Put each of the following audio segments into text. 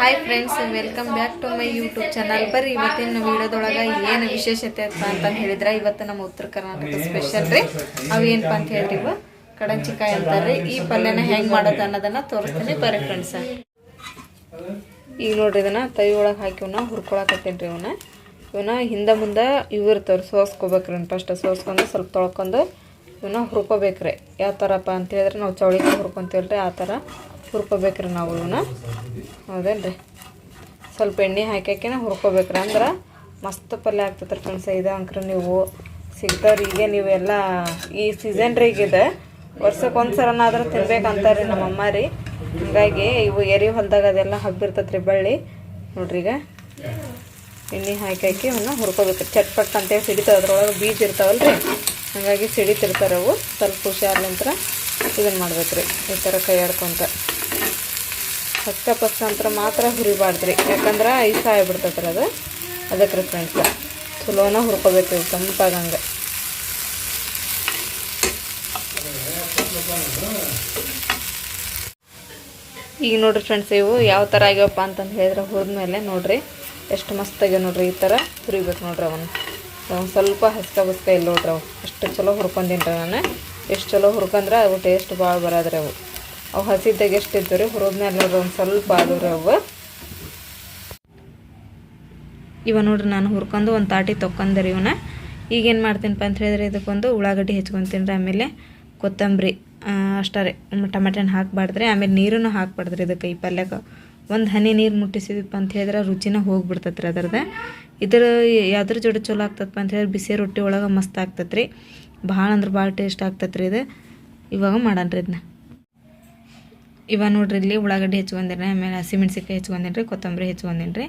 Hi friends welcome back to my YouTube channel ಬರ್ರಿ, ಇವತ್ತಿನ ವಿಡಿಯೋದೊಳಗೆ ಏನು ವಿಶೇಷತೆ ಅಂತ ಅಂತ ಹೇಳಿದ್ರೆ ಇವತ್ತು ನಮ್ಮ ಉತ್ತರ ಕರ್ನಾಟಕ ಸ್ಪೆಷಲ್ ರೀ. ಅವು ಏನಪ್ಪ ಅಂತ ಹೇಳ್ರಿ ಕಡಂಚಿಕಾಯಿ ಅಂತಾರೆ ಈ ಪಲ್ಯನ ಹೆಂಗೆ ಮಾಡೋದು ಅನ್ನೋದನ್ನು ತೋರಿಸ್ತೀನಿ. ಬರ್ರಿ ಫ್ರೆಂಡ್ಸ ಈಗ ನೋಡ್ರಿ ಇದನ್ನ ತೈ ಒಳಗೆ ಹಾಕಿ ಇವನ್ನ ಹುರ್ಕೊಳಕತ್ತೇನೆ ರೀ ಇವನ್ನ ಇವನ್ನ ಹಿಂದೆ ಮುಂದೆ ಇವು ಇರ್ತಾವ್ರಿ ಸೋಸ್ಕೋಬೇಕ್ರಿ ಫಸ್ಟ್ ಸೋಸ್ಕೊಂಡು ಸ್ವಲ್ಪ ತೊಳ್ಕೊಂಡು ಇವನ್ನ ಹುರ್ಕೋಬೇಕ್ರಿ. ಯಾವ ಥರಪ್ಪ ಅಂತ ಹೇಳಿದ್ರೆ ನಾವು ಚೌಳಿಕಾಯಿ ರೀ ಆ ಥರ ಹುರ್ಕೋಬೇಕ್ರಿ ನಾವು ಇವನ್ನ ರೀ ಸ್ವಲ್ಪ ಎಣ್ಣೆ ಹಾಕ್ಯಾಕಿನ ಹುರ್ಕೋಬೇಕ್ರಿ. ಅಂದ್ರೆ ಮಸ್ತ್ ಪಲ್ಯ ಆಗ್ತದ್ರಿ ಫ್ರೆಂಡ್ಸ್ ಇದು ಅಂಕ್ರ ನೀವು. ಸಿಗ್ತಾವ್ರಿ ಈಗ ನೀವೆಲ್ಲ ಈ ಸೀಸನ್ ರೀ ಈಗಿದೆ ವರ್ಷಕ್ಕೆ ಒಂದು ಸರನಾದ್ರೂ ತಿನ್ಬೇಕಂತಾರೆ ನಮ್ಮ ಅಮ್ಮ ರೀ. ಹಾಗಾಗಿ ಇವು ಎರಿ ಹೊಲ್ದಾಗ ಅದೆಲ್ಲ ಹಬ್ಬಿರ್ತತ್ರಿ ರೀ ಬಳ್ಳಿ. ನೋಡ್ರಿ ಈಗ. ಎಣ್ಣೆ ಹಾಕಿ ಅವನ್ನ ಹುರ್ಕೋಬೇಕು ಚಟ್ಪಟ್ ಅಂತೇಳಿ ಸಿಡಿತಾವೆ, ಅದ್ರೊಳಗೆ ಬೀಜ ಇರ್ತಾವಲ್ಲ ರೀ ಹಾಗಾಗಿ ಸಿಡಿತಿರ್ತಾರೆ ಅವು. ಸ್ವಲ್ಪ ಹುಷಾರ್ಲಿಂತ್ರ ಇದನ್ನು ಮಾಡ್ಬೇಕು ರೀ ಈ ಥರ ಕೈ ಆಡ್ಕೊಂತ ಫಸ್ಟ ಫಸ್ಟ್ ನಂತರ ಮಾತ್ರ ಹುರಿಬಾರ್ದ್ರಿ. ಯಾಕಂದ್ರೆ ಐಸ ಆಗಿಬಿಡ್ತೈತ್ರಿ ಅದು. ಅದಕ್ಕೆ ರೀ ಫ್ರೆಂಡ್ಸ್ ಚಲೋನ ಹುರ್ಕೋಬೇಕು ರೀ ತಂಪಾಗಂಗೆ. ಈಗ ನೋಡ್ರಿ ಫ್ರೆಂಡ್ಸ್ ಇವು ಯಾವ ಥರ ಆಗ್ಯಾವಪ್ಪ ಅಂತಂದು ಹೇಳಿದ್ರೆ ಹುರಿದ್ಮೇಲೆ ನೋಡ್ರಿ. ಎಷ್ಟು ಮಸ್ತ್ ಆಗ್ಯಾವ ನೋಡ್ರಿ ಈ ಥರ ಹುರಿಬೇಕು ನೋಡ್ರಿ ಅವನು ಒಂದು ಸ್ವಲ್ಪ ಹಸ್ಕ ಬಸ್ಕ ಇಲ್ಲ ನೋಡ್ರಿ ಅವು. ಅಷ್ಟು ಚಲೋ ಹುರ್ಕೊಂಡಿನ್ರಿ ರೀ ನಾನು. ಎಷ್ಟು ಚಲೋ ಹುರ್ಕೊಂಡ್ರೆ ಅವು ಟೇಸ್ಟ್ ಭಾಳ ಬರೋದ್ರಿ ಅವು. ಅವು ಹಸಿದಾಗ ಎಷ್ಟು ಇದ್ದವು ರೀ ಹುರಿದ್ಮೇಲೆ ಒಂದು ಸ್ವಲ್ಪ ಆದವು ಅವು. ಇವ ನೋಡ್ರಿ, ನಾನು ಹುರ್ಕೊಂಡು ಒಂದು ತಾಟಿ ತೊಗೊಂಡೆ ರೀ ಇವನ್ನ ಈಗೇನು ಮಾಡ್ತೀನಪ್ಪ ಅಂತ ಹೇಳಿದ್ರೆ ಇದಕ್ಕೊಂದು ಉಳ್ಳಾಗಡ್ಡಿ ಹೆಚ್ಕೊತೀನಿ ರೀ ಆಮೇಲೆ ಕೊತ್ತಂಬರಿ ಅಷ್ಟೇ ರೀ. ಟಮಾಟೆ ಹಣ್ಣು ಹಾಕ್ಬಾರ್ದ್ರಿ. ಆಮೇಲೆ ನೀರನ್ನು ಹಾಕ್ಬಾರ್ದ್ರಿ ಇದಕ್ಕೆ ಈ ಪಲ್ಯಕ್ಕೆ ಒಂದು ಹನಿ ನೀರು ಮುಟ್ಟಿಸಿದಪ್ಪ ಅಂತ ಹೇಳಿದ್ರೆ ರುಚಿನ ಹೋಗ್ಬಿಡ್ತೈತೆ ರೀ ಅದ್ರದ್ದು. ಇದ್ರ, ಯಾವ್ದ್ರ ಜೋಡಿ ಚಲೋ ಆಗ್ತದಪ್ಪ ಅಂತ ಹೇಳಿದ್ರೆ ಬಿಸಿ ರೊಟ್ಟಿ ಒಳಗೆ ಮಸ್ತ್ ಆಗ್ತೈತೆ ರೀ. ಭಾಳ ಅಂದ್ರೆ ಭಾಳ ಟೇಸ್ಟ್ ಆಗ್ತೈತೆ ರೀ ಇದು. ಇವಾಗ ಮಾಡೋಣ ರೀ ಇದನ್ನ ಇವಾಗ ನೋಡ್ರಿ ಇಲ್ಲಿ ಉಳ್ಳಾಗಡ್ಡಿ ಹೆಚ್ಕೊಂಡೇನಿ ಆಮೇಲೆ ಹಸಿಮೆಣ್ಸಿನ್ಕಾಯಿ ಹೆಚ್ಕೊಂಡೇನಿ ರೀ ಕೊತ್ತಂಬರಿ ಹೆಚ್ಕೊಂಡೇನಿ ರೀ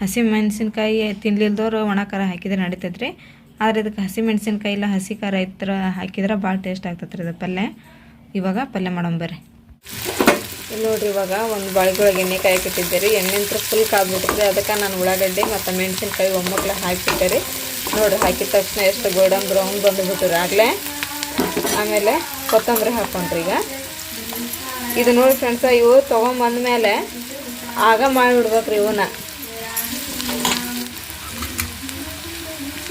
ಹಸಿ ಮೆಣಸಿನ್ಕಾಯಿ ತಿನ್ಲಿಲ್ದವ್ರು ಒಣ ಖಾರ ಹಾಕಿದ್ರೆ ನಡೀತೈತೆ ರೀ ಆದ್ರೆ ಇದಕ್ಕೆ ಹಸಿ ಮೆಣಸಿನ್ಕಾಯಿ ಇಲ್ಲ, ಹಸಿ ಖಾರ ಇತ್ರ ಹಾಕಿದ್ರೆ ಭಾಳ ಟೇಸ್ಟ್ ಆಗ್ತೈತೆ ರೀ ಅದು ಪಲ್ಯ. ಇವಾಗ ಪಲ್ಯ ಇಲ್ಲಿ ನೋಡ್ರಿ ಇವಾಗ ಒಂದು ಬಾಳಿಗೊಳಗೆ ಎಣ್ಣೆ ಕಟ್ಟಿದ್ದೆ ರೀ. ಎಣ್ಣೆ ಅಂತ ಫುಲ್ ಕಾದ್ಬಿಟ್ಟಿದೆ ಅದಕ್ಕೆ ನಾನು ಉಳ್ಳಾಗಡ್ಡೆ ಮತ್ತು ಮೆಣಸಿನ್ಕಾಯಿ ಒಮ್ಮಕ್ಳು ಹಾಕಿಬಿಟ್ಟೆ ರೀ. ನೋಡ್ರಿ ಹಾಕಿದ ತಕ್ಷಣ ಎಷ್ಟು ಗೋಲ್ಡನ್ ಬ್ರೌನ್ ಬಂದುಬಿಟ್ಟು ಆಗಲೇ. ಆಮೇಲೆ ಕೊತ್ತಂಬರಿ ಹಾಕೊಂಡ್ರಿ ಈಗ. ಇದು ನೋಡಿ ಫ್ರೆಂಡ್ಸ ಇವು ತೊಗೊಂಬಂದ್ಮೇಲೆ ಆಗ ಮಾಡಿಬಿಡ್ಬೇಕ್ರಿ ಇವನ್ನ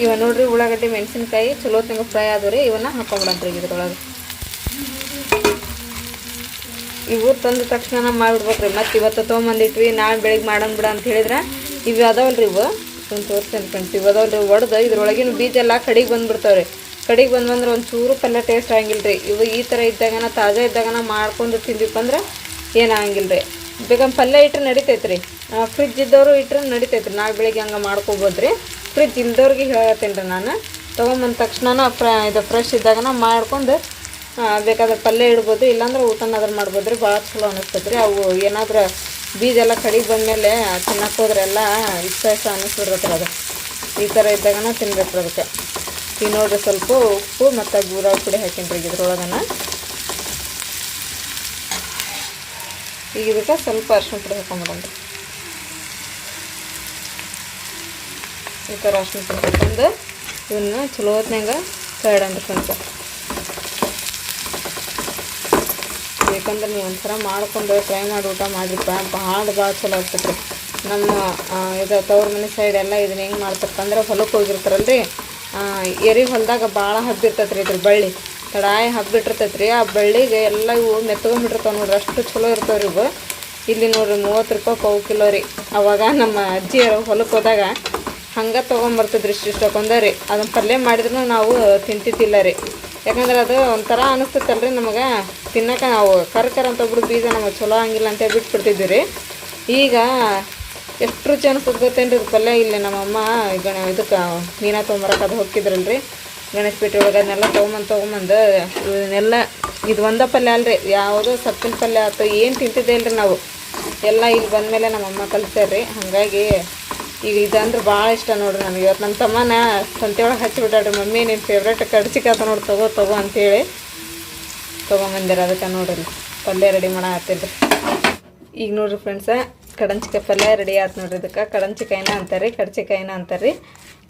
ಇವ ನೋಡ್ರಿ ಉಳ್ಳಾಗಡ್ಡಿ ಮೆಣಸಿನ್ಕಾಯಿ ಚಲೋ ತಂಗ ಫ್ರೈ ಆದವು ರೀ ಇವನ್ನ ಹಾಕೊಂಬಿಡಂತ್ರಿ ಇದ್ರೊಳಗೆ. ಇವು ತಂದ ತಕ್ಷಣ ಮಾಡಿಬಿಡ್ಬೇಕ್ರಿ. ಮತ್ತು ಇವತ್ತು ತೊಗೊಂಬಂದಿಟ್ವಿ, ನಾಳೆ ಬೆಳಿಗ್ಗೆ ಮಾಡೋಣ ಬಿಡ ಅಂತ ಹೇಳಿದ್ರೆ, ಇವು ಅದಾವಲ್ರಿ ಇವು? ತೋರಿಸ್ತೇನೆ ಫ್ರೆಂಡ್ಸ್ ಇವು ಅದಾವಲ್ರಿ ಒಡ್ದು, ಇದ್ರೊಳಗಿನ ಬೀಜ ಎಲ್ಲ ಕಡಿಗೆ ಬಂದ್ಬಿಡ್ತಾವ್ರಿ. ಕಡಿಗೆ ಬಂದು ಬಂದ್ರೆ ಒಂದು ಚೂರು ಪಲ್ಯ ಟೇಸ್ಟ್ ಆಗಂಗಿಲ್ಲ ರೀ ಇವು ಈ ಥರ ಇದ್ದಾಗನ, ತಾಜಾ ಇದ್ದಾಗನ ಮಾಡ್ಕೊಂಡು ತಿಂದಿಪ್ಪ ಅಂದ್ರೆ ಏನಾಗಿಲ್ಲ ರೀ ಬೇಗಮ್ ಪಲ್ಯ ಇಟ್ಟರೆ ನಡಿತೈತೆ ರೀ ಫ್ರಿಜ್ ಇದ್ದವರು ಇಟ್ಟರೆ ನಡಿತೈತೆ ರೀ ನಾಳೆ ಬೆಳಿಗ್ಗೆ ಹಂಗೆ ಮಾಡ್ಕೊಬೋದು ರೀ ಫ್ರಿಜ್ ಇಲ್ದವ್ರಿಗೆ ಹೇಳತ್ತೀನಿ ರೀ ನಾನು. ತೊಗೊಂಬಂದ ತಕ್ಷಣ ಫ್ರ, ಇದು ಫ್ರೆಶ್ ಇದ್ದಾಗನ ಮಾಡ್ಕೊಂಡು ಬೇಕಾದ್ರೆ ಪಲ್ಯ ಇಡ್ಬೋದು. ಇಲ್ಲಾಂದ್ರೆ ಊಟನಾದ್ರೂ ಮಾಡ್ಬೋದು ರೀ ಭಾಳ ಚಲೋ ಅನ್ನಿಸ್ತದೆ ರೀ ಅವು ಏನಾದ್ರೂ ಬೀಜ ಎಲ್ಲ ಕಡಿಗೆ ಬಂದಮೇಲೆ ತಿನ್ನಕ್ಕೆ ಹೋದ್ರೆಲ್ಲ ಇಷ್ಟ ಇಷ್ಟ ಅನ್ನಿಸ್ಬಿಡ್ತೈತೆ ಅದು. ಈ ಥರ ಇದ್ದಾಗನ ತಿನ್ಬೇಕು ಅದಕ್ಕೆ. ಈಗ ಸ್ವಲ್ಪ ಉಪ್ಪು ಮತ್ತು ಗೂರಾಳ ಪುಡಿ ಹಾಕೀನಿ ರೀ ಇದ್ರೊಳಗನ. ಈಗ ಇದಕ್ಕೆ ಸ್ವಲ್ಪ ಅರ್ಶಿನ ಪುಡಿ ಹಾಕೊಂಬಿಡೋಣ ಈ ಥರ ಅರ್ಶಿನ ಪುಡಿ ಹಾಕೊಂಡು ಇವನ್ನ ಚಲೋ ಹೊತ್ನಾಗ ಕರಡಂದ್ರೆ ಸ್ವಲ್ಪ ಬೇಕಂದ್ರೆ ನೀವು ಒಂಥರ ಮಾಡ್ಕೊಂಡು ಟ್ರೈ ಮಾಡಿ ಊಟ ಮಾಡಿರಿಪ್ಪ ಭಾಳ ಭಾಳ ಚಲೋ ಆಗ್ತೈತೆ ನಮ್ಮ ಇದು ತವ್ರ ಮನೆ ಸೈಡ್ ಎಲ್ಲ ಇದನ್ನ ಹೆಂಗೆ ಮಾಡ್ತಾರಪ್ಪ ಅಂದ್ರೆ ಹೊಲಕ್ಕೆ ಹೋಗಿರ್ತಾರಲ್ರಿ. ಎರಿ ಹೊಲದಾಗ ಭಾಳ ಹಬ್ಬಿರ್ತೈತೆ ರೀ ಇದ್ರ ಬಳ್ಳಿ. ತಡಾಯಿ ಹಬ್ಬಿಟ್ಟಿರ್ತೈತೆ ರೀ ಆ ಬಳ್ಳಿಗೆ ಎಲ್ಲ ಇವು ಮೆತ್ಕೊಂಡ್ಬಿಟ್ಟಿರ್ತಾವೆ ನೋಡ್ರಿ. ಅಷ್ಟು ಚಲೋ ಇರ್ತಾವೆ ರೀ ಇವು. ಇಲ್ಲಿ ನೋಡ್ರಿ ಮೂವತ್ತು ರೂಪಾಯಿ ಪಾವು ಕಿಲೋ ರೀ. ಅವಾಗ ನಮ್ಮ ಅಜ್ಜಿ ಹೊಲಕ್ಕೆ ಹೋದಾಗ ಹಂಗೆ ತೊಗೊಂಬರ್ತಿದ್ರಿ ಇಷ್ಟು ಇಷ್ಟಕ್ಕೊಂದ ರೀ. ಅದನ್ನ ಪಲ್ಯ ಮಾಡಿದ್ರು ನಾವು ತಿಂತಿದ್ದಿಲ್ಲ ರೀ. ಯಾಕಂದ್ರೆ ಅದು ಒಂಥರ ಅನಿಸ್ತೈತಲ್ರಿ ನಮಗೆ. ತಿನ್ನೋಕೆ ನಾವು ಕರ್ಕರ್ ಅಂತ ಒಬ್ರು ಬೀಜ ನಮಗೆ ಚಲೋ ಆಗಿಲ್ಲ ಅಂತೇಳಿ ಬಿಟ್ಬಿಡ್ತಿದ್ವಿ ರೀ. ಈಗ ಎಷ್ಟು ರುಚಿ ಅನಿಸ್ತದೆ ರೀ ಪಲ್ಯ? ಇಲ್ಲಿ ನಮ್ಮಮ್ಮ ಗಣ ಇದಕ್ಕೆ ಮೀನಾ ತೊಗೊಂಬರಕ್ಕೆ ಅದು ರೀ ಗಣೇಶ ಪೇಟೆ ಒಳಗೆ ಅದನ್ನೆಲ್ಲ ತೊಗೊಂಬಂದು ತೊಗೊಂಬಂದು ಇದನ್ನೆಲ್ಲ ಇದು ಒಂದೇ ಪಲ್ಯ ಅಲ್ರಿ. ಯಾವುದೋ ಸೊಪ್ಪಿನ ಪಲ್ಯ ಆಯ್ತು ಏನು ತಿಂತಿದ್ದೆ ಇಲ್ರಿ ನಾವು. ಎಲ್ಲ ಇಲ್ಲಿ ಬಂದಮೇಲೆ ನಮ್ಮಮ್ಮ ಕಲಿಸ್ಯಾರ್ರಿ. ಹಾಗಾಗಿ ಈಗ ಇದಂದ್ರೆ ಭಾಳ ಇಷ್ಟ ನೋಡ್ರಿ ನನಗೆ. ಇವತ್ತು ನಮ್ಮ ತಮ್ಮನ ಸಂತೆ ಒಳಗೆ ಹಚ್ಚಿಬಿಟ್ಟಾಡ್ರಿ ಮಮ್ಮಿ ನಿನ್ನ ಫೇವ್ರೇಟ್ ಕಡ್ಚಿಕಾತ ನೋಡಿ, ತಗೋ ತಗೋ ಅಂತೇಳಿ ತೊಗೊಂಬಂದಿರ ಅದಕ್ಕೆ ನೋಡ್ರಿ. ಪಲ್ಯ ರೆಡಿ ಮಾಡತ್ತೀನಿ ಈಗ ನೋಡ್ರಿ ಫ್ರೆಂಡ್ಸ ಕಡಂಚಿಕಾಯಿ ಪಲ್ಯ ರೆಡಿ ಆಯ್ತು ನೋಡ್ರಿ ಇದಕ್ಕೆ. ಕಡಂಚಿಕಾಯಿನ ಅಂತಾರೆ ಕಡಚಿಕಾಯಿನ ಅಂತಾರೆ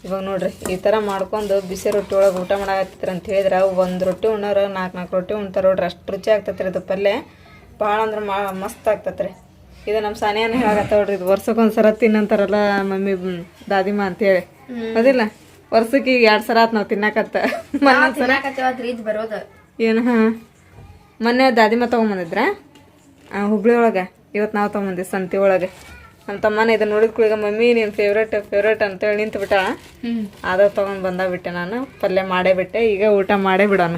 ಇವಾಗ ನೋಡ್ರಿ ಈ ಥರ ಮಾಡ್ಕೊಂಡು ಬಿಸಿ ರೊಟ್ಟಿ ಒಳಗೆ ಊಟ ಮಾಡಾಕತ್ತಿರ ಅಂತ ಹೇಳಿದ್ರೆ ಒಂದು ರೊಟ್ಟಿ ಉಣ್ಣೋರು ನಾಲ್ಕು ನಾಲ್ಕು ರೊಟ್ಟಿ ಉಣ್ತಾರೆ ನೋಡ್ರಿ. ಅಷ್ಟು ರುಚಿ ಆಗ್ತೈತ್ರಿ ಇದು ಪಲ್ಯ. ಭಾಳ ಅಂದ್ರೆ ಮಾ ಮಸ್ತ್ ಆಗ್ತೈತ್ರಿ. ಇದು ನಮ್ಮ ಸಾನಿಯಾನ ನೋಡ್ರಿ ಇದು ವರ್ಷಕ್ಕೊಂದ್ಸರ ತಿನ್ನಂತಾರಲ್ಲ ಮಮ್ಮಿ ದಾದಿಮ ಅಂತೇಳಿ. ಅದಿಲ್ಲ? ವರ್ಷಕ್ಕೆ ಈಗ ಎರಡು ಸಲ ಆತ್ ನಾವು ತಿನ್ನಾಕತ್ತ. ಏನು ಹಾಂ. ಮೊನ್ನೆ ದಾದಿಮ ತೊಗೊಂಬಂದಿದ್ರ ಹುಬ್ಳಿ ಒಳಗೆ. ಇವತ್ತು ನಾವು ತಮ್ಮಂದಿ ಸಂತಿ ಒಳಗೆ. ನಮ್ಮ ತಮ್ಮನ ಇದು ನೋಡಿದ ಕುಳಿಗ ಮಮ್ಮಿ ನೀನು ಫೇವ್ರೇಟ್ ಫೇವ್ರೇಟ್ ಅಂತೇಳಿ ನಿಂತು ಬಿಟ್ಟ ಅದ ತೊಗೊಂಡು ಬಂದ ಬಿಟ್ಟೆ ನಾನು ಪಲ್ಯ ಮಾಡೇ ಬಿಟ್ಟೆ ಈಗ ಊಟ ಮಾಡೇ ಬಿಡೋಣ.